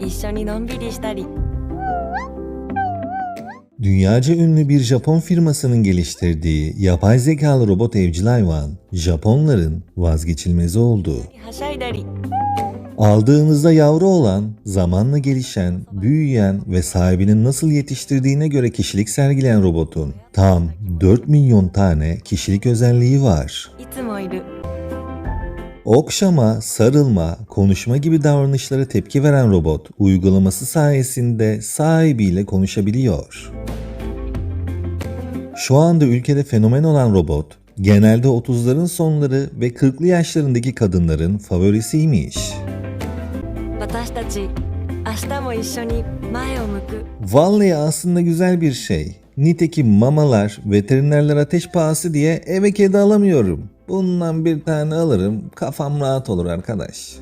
一緒にのんびりしたり Dünyaca ünlü bir Japon firmasının geliştirdiği yapay zekalı robot evcil hayvan, Japonların vazgeçilmezi oldu. はしゃいだり Aldığınızda yavru olan, zamanla gelişen, büyüyen ve sahibinin nasıl yetiştirdiğine göre kişilik sergileyen robotun tam 4 milyon tane kişilik özelliği var. Okşama, sarılma, konuşma gibi davranışlara tepki veren robot uygulaması sayesinde sahibiyle konuşabiliyor. Şu anda ülkede fenomen olan robot, genelde 30'ların sonları ve 40'lı yaşlarındaki kadınların favorisiymiş. Vallahi aslında güzel bir şey. Nitekim mamalar, veterinerler ateş pahası diye eve kedi alamıyorum. Bundan bir tane alırım, kafam rahat olur arkadaş.